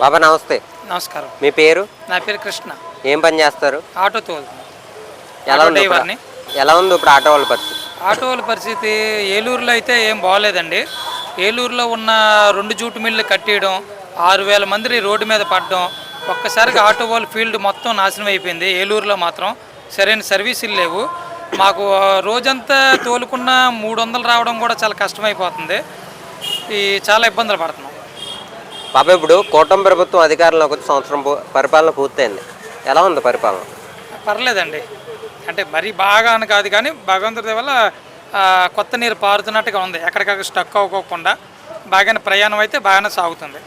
బాబా నమస్తే. నమస్కారం. మీ పేరు? నా పేరు కృష్ణ. ఏం పని చేస్తారు? ఆటో తోలుతాను ఎలా ఆటో ఉంది ఇప్పుడు? డ్రైవర్ని. ఎలా ఉంది ఇప్పుడు ఆటో వాళ్ళ పరిస్థితి? ఆటోల పరిస్థితి ఏలూరులో అయితే ఏం బాగోలేదండి. ఏలూరులో ఉన్న రెండు జూటు మిల్లు కట్టేయడం ఆరు వేల మంది రోడ్డు మీద పడడం ఒక్కసారిగా ఆటో వాళ్ళ ఫీల్డ్ మొత్తం నాశనం అయిపోయింది. ఏలూరులో మాత్రం సరైన సర్వీసులు లేవు. మాకు ఆ, రోజంతా తోలుకున్న మూడు వందలు రావడం కూడా చాలా కష్టమైపోతుంది. ఈ చాలా ఇబ్బందులు పడుతున్నాం. బాబా ఇప్పుడు కూటమి ప్రభుత్వం అధికారంలోకి వచ్చి సంవత్సరం పూ- పరిపాలన పూర్తయింది. ఎలా ఉంది పరిపాలన? పర్లేదండి. అంటే మరీ బాగా అని కాదు కానీ భగవంతుడి వల్ల కొత్త నీరు పారుతున్నట్టుగా ఉంది. ఎక్కడికక్కడ స్టక్ అవ్వకోకుండా బాగానే ప్రయాణం అయితే బాగానే సాగుతుంది.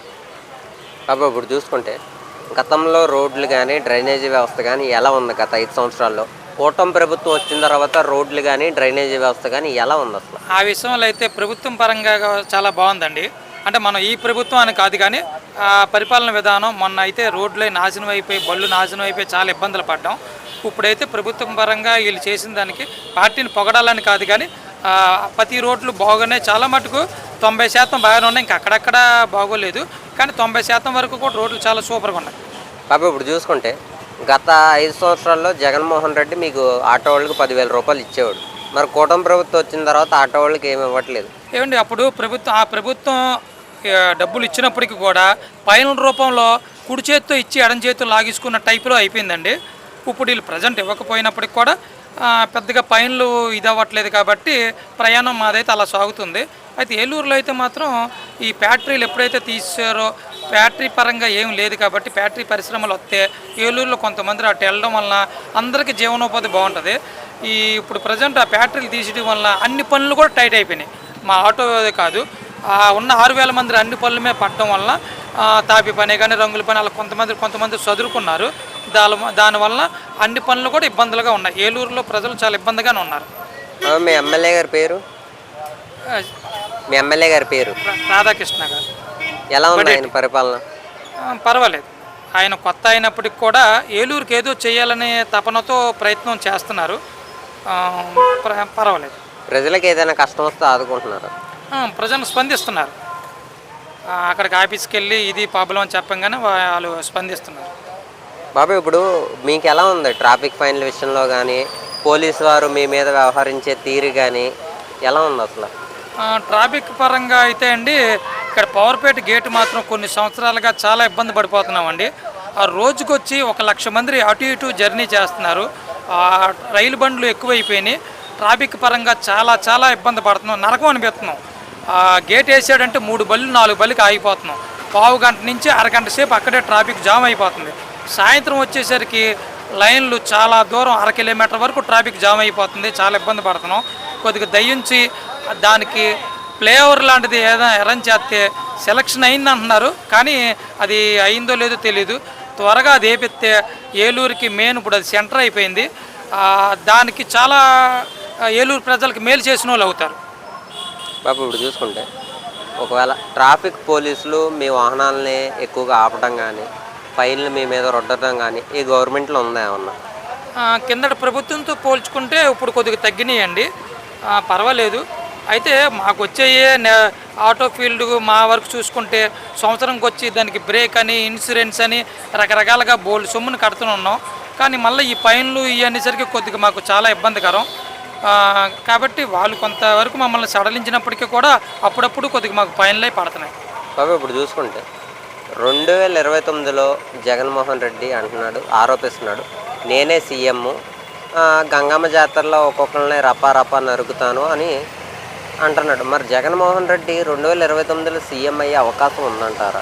బాబా ఇప్పుడు చూసుకుంటే గతంలో రోడ్లు కానీ డ్రైనేజీ వ్యవస్థ కానీ ఎలా ఉంది గత ఐదు సంవత్సరాల్లో? కూటమి ప్రభుత్వం వచ్చిన తర్వాత రోడ్లు కానీ డ్రైనేజీ వ్యవస్థ కానీ ఎలా ఉంది అసలు? ఆ విషయంలో అయితే ప్రభుత్వం పరంగా చాలా బాగుందండి. అంటే మనం ఈ ప్రభుత్వం అని కాదు కానీ ఆ పరిపాలన విధానం మొన్న అయితే రోడ్లే నాశనం అయిపోయి బళ్ళు నాశనం అయిపోయి చాలా ఇబ్బందులు పడ్డాం. ఇప్పుడైతే ప్రభుత్వం పరంగా వీళ్ళు చేసిన దానికి పార్టీని పొగడాలని కాదు కానీ ప్రతి రోడ్లు బాగానే చాలా మటుకు తొంభై శాతం బాగానే ఉన్నాయి. ఇంకా అక్కడక్కడ బాగోలేదు. కానీ తొంభై శాతం వరకు కూడా రోడ్లు చాలా సూపర్గా ఉన్నాయి. బాబా ఇప్పుడు చూసుకుంటే గత ఐదు సంవత్సరాల్లో జగన్మోహన్ రెడ్డి మీకు ఆటో వాళ్ళకి పదివేల రూపాయలు ఇచ్చేవాడు. మరి కూటమి ప్రభుత్వం వచ్చిన తర్వాత ఆటో వాళ్ళకి ఏమి ఇవ్వట్లేదు. ఏమండి అప్పుడు ప్రభుత్వం ఆ ప్రభుత్వం డబ్బులు ఇచ్చినప్పటికీ కూడా పైన రూపంలో కుడి చేత్తో ఇచ్చి ఎడం చేతితో లాగేసుకున్న టైపులో అయిపోయిందండి. ఇప్పుడు వీళ్ళు ప్రజెంట్ ఇవ్వకపోయినప్పటికి కూడా పెద్దగా పైన్లు ఇది అవ్వట్లేదు కాబట్టి ప్రయాణం మాదైతే అలా సాగుతుంది. అయితే ఏలూరులో అయితే మాత్రం ఈ ఫ్యాక్టరీలు ఎప్పుడైతే తీసారో ఫ్యాక్టరీ పరంగా ఏం లేదు కాబట్టి ఫ్యాక్టరీ పరిశ్రమలు వస్తే ఏలూరులో కొంతమంది అటు వెళ్ళడం వలన అందరికీ జీవనోపాధి బాగుంటుంది. ఈ ఇప్పుడు ప్రజెంట్ ఆ ఫ్యాక్టరీలు తీసేయడం వలన అన్ని పనులు కూడా టైట్ అయిపోయినాయి. మా ఆటో కాదు ఉన్న ఆరు వేల మంది అన్ని పనుల మీద పడటం వల్ల తాపి పని కానీ రంగుల పని అలా కొంతమంది కొంతమంది చదువుకున్నారు. దాని దానివల్ల అన్ని పనులు కూడా ఇబ్బందులుగా ఉన్నాయి. ఏలూరులో ప్రజలు చాలా ఇబ్బందిగానే ఉన్నారు. మీ ఎమ్మెల్యే గారి పేరు? మీ ఎమ్మెల్యే గారి పేరు? రాధాకృష్ణ గారు. ఎలా ఉంది ఆయన పరిపాలన? పర్వాలేదు. ఆయన కొత్త అయినప్పటికి కూడా ఏలూరుకి ఏదో చేయాలనే తపనతో ప్రయత్నం చేస్తున్నారు. పర్వాలేదు. ప్రజలకు ఏదైనా కష్టం వస్తే ఆదుకుంటున్నారు? ప్రజలు స్పందిస్తున్నారు. అక్కడికి ఆఫీస్కి వెళ్ళి ఇది ప్రాబ్లం అని చెప్పంగానే వాళ్ళు స్పందిస్తున్నారు. బాబు ఇప్పుడు మీకు ఎలా ఉంది ట్రాఫిక్ ఫైన్ల విషయంలో కానీ పోలీసు వారు మీ మీద వ్యవహరించే తీరు కానీ ఎలా ఉంది అసలు? ట్రాఫిక్ పరంగా అయితే అండి ఇక్కడ పవర్పేట గేటు మాత్రం కొన్ని సంవత్సరాలుగా చాలా ఇబ్బంది పడిపోతున్నామండి. ఆ రోజుకొచ్చి ఒక లక్ష మంది అటు ఇటు జర్నీ చేస్తున్నారు. రైలు బండ్లు ఎక్కువైపోయినాయి. ట్రాఫిక్ పరంగా చాలా చాలా ఇబ్బంది పడుతున్నాం నరకం అనిపిస్తున్నాం. గేట్ వేసాడంటే మూడు బళ్ళు నాలుగు బళ్ళకి ఆగిపోతున్నాం. పావు గంట నుంచి అరగంట సేపు అక్కడే ట్రాఫిక్ జామ్ అయిపోతుంది. సాయంత్రం వచ్చేసరికి లైన్లు చాలా దూరం అర కిలోమీటర్ వరకు ట్రాఫిక్ జామ్ అయిపోతుంది. చాలా ఇబ్బంది పడుతున్నాం. కొద్దిగా దయించి దానికి ఫ్లేవర్ లాంటిది ఏదైనా అరేంజ్ చేస్తే సెలక్షన్ అయింది అంటున్నారు కానీ అది అయిందో లేదో తెలియదు త్వరగా అది వేపిస్తే ఏలూరుకి మెయిన్ ఇప్పుడు అది సెంటర్ అయిపోయింది. దానికి చాలా ఏలూరు ప్రజలకు మేలు చేసిన వాళ్ళు అవుతారు. బాబు ఇప్పుడు చూసుకుంటే ఒకవేళ ట్రాఫిక్ పోలీసులు మీ వాహనాలని ఎక్కువగా ఆపడం కానీ ఫైన్లు మీ మీద రొట్టడం కానీ ఈ గవర్నమెంట్లో ఉందా ఏమన్నా? కిందటి ప్రభుత్వంతో పోల్చుకుంటే ఇప్పుడు కొద్దిగా తగ్గినాయండి. పర్వాలేదు. అయితే మాకు వచ్చే ఆటో ఫీల్డ్ మా వరకు చూసుకుంటే సంవత్సరంకి వచ్చి దానికి బ్రేక్ అని ఇన్సూరెన్స్ అని రకరకాలుగా బోల్డ్ సొమ్మును కడుతూనే ఉన్నాం. కానీ మళ్ళీ ఈ పైన్లు ఇవన్నీసరికి కొద్దిగా మాకు చాలా ఇబ్బందికరం. కాబట్టి వాళ్ళు కొంతవరకు మమ్మల్ని సడలించినప్పటికీ కూడా అప్పుడప్పుడు కొద్దిగా మాకు పైన్లే పడుతున్నాయి. బాబు ఇప్పుడు చూసుకుంటే రెండు వేల ఇరవై తొమ్మిదిలో జగన్మోహన్ రెడ్డి అంటున్నాడు ఆరోపిస్తున్నాడు. నేనే సీఎం గంగమ్మ జాతరలో ఒక్కొక్కరిని రపా రపా నరుకుతాను అని అంటున్నాడు. మరి జగన్మోహన్ రెడ్డి రెండు వేల ఇరవై తొమ్మిదిలో సీఎం అయ్యే అవకాశం ఉందంటారా?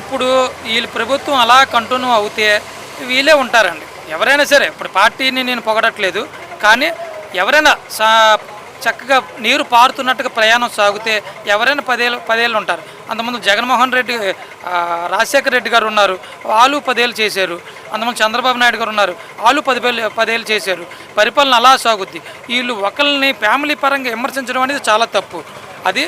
ఇప్పుడు వీళ్ళ ప్రభుత్వం అలా కంటిన్యూ అవుతే వీళ్ళే ఉంటారండి. ఎవరైనా సరే ఇప్పుడు పార్టీని నేను పొగడట్లేదు కానీ ఎవరైనా సా చక్కగా నీరు పారుతున్నట్టుగా ప్రయాణం సాగితే ఎవరైనా పదేళ్ళు పదేళ్ళు ఉంటారు. అంతకుముందు జగన్మోహన్ రెడ్డి రాజశేఖర రెడ్డి గారు ఉన్నారు. వాళ్ళు పదేళ్ళు చేశారు. అంతకుముందు చంద్రబాబు నాయుడు గారు ఉన్నారు. వాళ్ళు పదివేలు పదేళ్ళు చేశారు. పరిపాలన అలా సాగుద్ది. వీళ్ళు ఒకరిని ఫ్యామిలీ పరంగా విమర్శించడం అనేది చాలా తప్పు. అది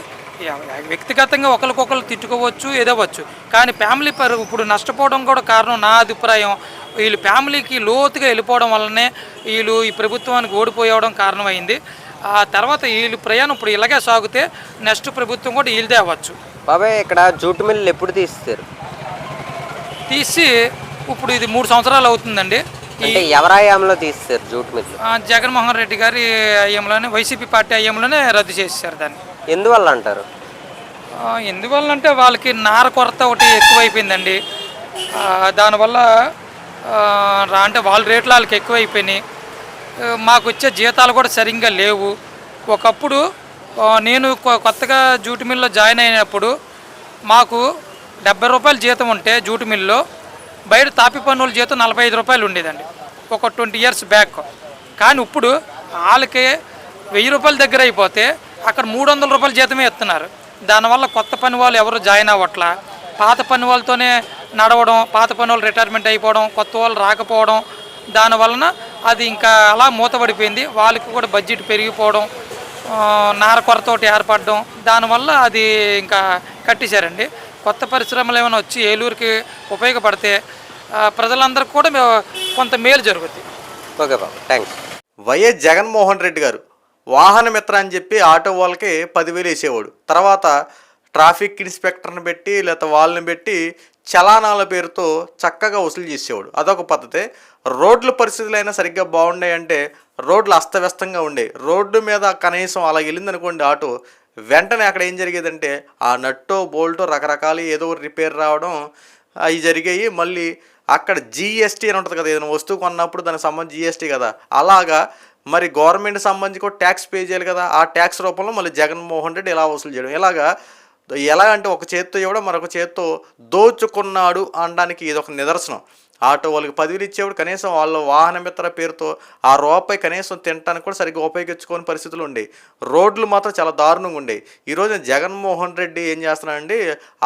వ్యక్తిగతంగా ఒకరికొకరు తిట్టుకోవచ్చు ఎదవచ్చు కానీ ఫ్యామిలీ పరు ఇప్పుడు నష్టపోవడం కూడా కారణం నా అభిప్రాయం. వీళ్ళు ఫ్యామిలీకి లోతుగా వెళ్ళిపోవడం వల్లనే వీళ్ళు ఈ ప్రభుత్వానికి ఓడిపోవడం కారణమైంది. ఆ తర్వాత వీళ్ళు ప్రయాణం ఇప్పుడు ఇలాగే సాగితే నెక్స్ట్ ప్రభుత్వం కూడా వీళ్ళదే అవ్వచ్చు. బాబాయ్ ఇక్కడ జూటు మిల్లు ఎప్పుడు తీస్తారు తీసి ఇప్పుడు ఇది మూడు సంవత్సరాలు అవుతుందండి. ఎవరాయాంలో తీస్తారు జూట్ మిల్లు? జగన్మోహన్ రెడ్డి గారి అయ్యంలోనే వైసీపీ పార్టీ అయ్యంలోనే రద్దు చేసేసారు దాన్ని. ఎందువల్ల అంటారు? ఎందువల్ల అంటే వాళ్ళకి నార కొరత ఒకటి ఎక్కువైపోయిందండి. దానివల్ల రా- అంటే వాళ్ళ రేట్లు వాళ్ళకి ఎక్కువైపోయినాయి. మాకు వచ్చే జీతాలు కూడా సరిగ్గా లేవు. ఒకప్పుడు నేను కొ- కొత్తగా జూటు మిల్లో జాయిన్ అయినప్పుడు మాకు డెబ్బై రూపాయల జీతం ఉంటే జూటు మిల్లో బయట తాపి పన్నుల జీతం నలభై ఐదు రూపాయలు ఉండేదండి. ఒక ట్వంటీ ఇయర్స్ బ్యాక్. కానీ ఇప్పుడు వాళ్ళకి వెయ్యి రూపాయల దగ్గర అయిపోతే అక్కడ మూడు వందల రూపాయలు జీతమే ఇస్తున్నారు దానివల్ల కొత్త పని వాళ్ళు ఎవరు జాయిన్ అవ్వట్లా? పాత పని వాళ్ళతోనే నడవడం పాత పని వాళ్ళు రిటైర్మెంట్ అయిపోవడం కొత్త వాళ్ళు రాకపోవడం దానివలన అది ఇంకా అలా మూతపడిపోయింది. వాళ్ళకి కూడా బడ్జెట్ పెరిగిపోవడం నార కొరతోటి ఏర్పడడం దానివల్ల అది ఇంకా కట్టేశారండి. కొత్త పరిశ్రమలు ఏమైనా వచ్చి ఏలూరుకి ఉపయోగపడితే ప్రజలందరికీ కూడా కొంత మేలు జరుగుతుంది ఓకే బాబు థ్యాంక్స్ వైఎస్ జగన్మోహన్ రెడ్డి గారు వాహన మిత్ర అని చెప్పి ఆటో వాళ్ళకి పదివేలు వేసేవాడు. తర్వాత ట్రాఫిక్ ఇన్స్పెక్టర్ని పెట్టి లేకపోతే వాళ్ళని పెట్టి చలానాల పేరుతో చక్కగా వసూలు చేసేవాడు. అదొక పద్ధతి. రోడ్ల పరిస్థితులు అయినా సరిగ్గా బాగున్నాయి అంటే రోడ్లు అస్తవ్యస్తంగా ఉండేవి రోడ్డు మీద కనీసం అలా వెళ్ళిందనుకోండి ఆటో వెంటనే అక్కడ ఏం జరిగేదంటే ఆ నట్టో బోల్టో రకరకాలు ఏదో రిపేర్ రావడం అవి జరిగాయి. మళ్ళీ అక్కడ జిఎస్టీ అని ఉంటుంది కదా ఏదైనా వస్తువు కొన్నప్పుడు దానికి సంబంధించి జిఎస్టీ కదా అలాగా మరి గవర్నమెంట్ సంబంధించి కూడా ట్యాక్స్ పే చేయాలి కదా. ఆ ట్యాక్స్ రూపంలో మళ్ళీ జగన్మోహన్ రెడ్డి ఎలా వసూలు చేయడం. ఇలాగా ఎలా అంటే ఒక చేత్తో ఇవ్వడం మరొక చేత్తో దోచుకున్నాడు అనడానికి ఇది ఒక నిదర్శనం. ఆటో వాళ్ళకి పదివేలు ఇచ్చేవాడు కనీసం వాళ్ళ వాహనమిత్ర పేరుతో ఆ రూపాయి కనీసం తినటానికి కూడా సరిగ్గా ఉపయోగించుకోని పరిస్థితులు ఉండేవి రోడ్లు మాత్రం చాలా దారుణంగా ఉండేవి ఈరోజు జగన్మోహన్ రెడ్డి ఏం చేస్తున్నాడండి?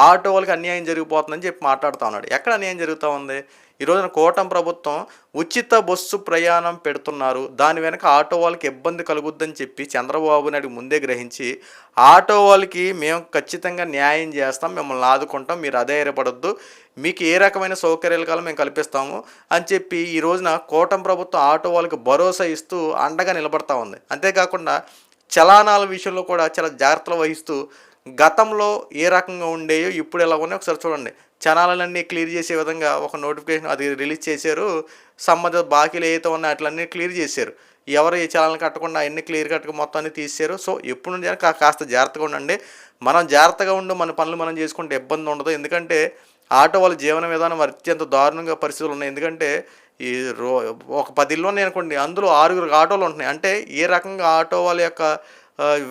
ఆటో వాళ్ళకి అన్యాయం జరిగిపోతుందని చెప్పి మాట్లాడుతూ ఉన్నాడు. ఎక్కడ అన్యాయం జరుగుతూ ఉంది? ఈ రోజున కూటమి ప్రభుత్వం ఉచిత బస్సు ప్రయాణం పెడుతున్నారు. దాని వెనక ఆటో వాళ్ళకి ఇబ్బంది కలుగుద్దని చెప్పి చంద్రబాబు నాయుడు ముందే గ్రహించి ఆటో వాళ్ళకి మేము ఖచ్చితంగా న్యాయం చేస్తాం మిమ్మల్ని ఆదుకుంటాం మీరు అధైర్యపడొద్దు మీకు ఏ రకమైన సౌకర్యాలు కాలం మేము కల్పిస్తాము అని చెప్పి ఈ రోజున కూటమి ప్రభుత్వం ఆటో వాళ్ళకి భరోసా ఇస్తూ అండగా నిలబడతా ఉంది. అంతేకాకుండా చలానాల విషయంలో కూడా చాలా జాగ్రత్తలు వహిస్తూ గతంలో ఏ రకంగా ఉండేయో ఇప్పుడు ఎలా ఉన్నాయో ఒకసారి చూడండి. చనాలన్నీ క్లియర్ చేసే విధంగా ఒక నోటిఫికేషన్ అది రిలీజ్ చేశారు. సంబంధిత బాకీలు ఏవైతే ఉన్నాయో అట్లన్నీ క్లియర్ చేశారు. ఎవరు ఏ చలాలను కట్టకుండా అన్ని క్లియర్ కట్టుకు మొత్తం అన్ని తీసారు సో ఎప్పుడు నుండి కాస్త జాగ్రత్తగా ఉండండి. మనం జాగ్రత్తగా ఉండి మన పనులు మనం చేసుకుంటే ఇబ్బంది ఉండదు. ఎందుకంటే ఆటో వాళ్ళ జీవన విధానం అత్యంత దారుణంగా పరిస్థితులు ఉన్నాయి. ఎందుకంటే ఈ రో ఒక పది ఇల్లు ఉన్నాయి అనుకోండి. అందులో ఆరుగురు ఆటోలు ఉంటున్నాయి. అంటే ఏ రకంగా ఆటో వాళ్ళ యొక్క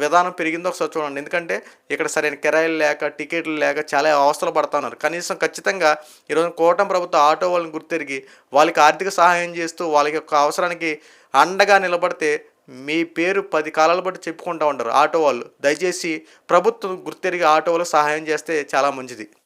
విధానం పెరిగిందో ఒకసారి చూడండి. ఎందుకంటే ఇక్కడ సరైన కిరాయిలు లేక టికెట్లు లేక చాలా అవస్థలు పడుతున్నారు కనీసం ఖచ్చితంగా ఈరోజు కూటమి ప్రభుత్వం ఆటో వాళ్ళని గుర్తెరిగి వాళ్ళకి ఆర్థిక సహాయం చేస్తూ వాళ్ళ యొక్క అవసరానికి అండగా నిలబడితే మీ పేరు పది కాలాల బట్టి చెప్పుకుంటూ ఉంటారు ఆటో వాళ్ళు. దయచేసి ప్రభుత్వం గుర్తెరిగి ఆటో వాళ్ళకి సహాయం చేస్తే చాలా మంచిది.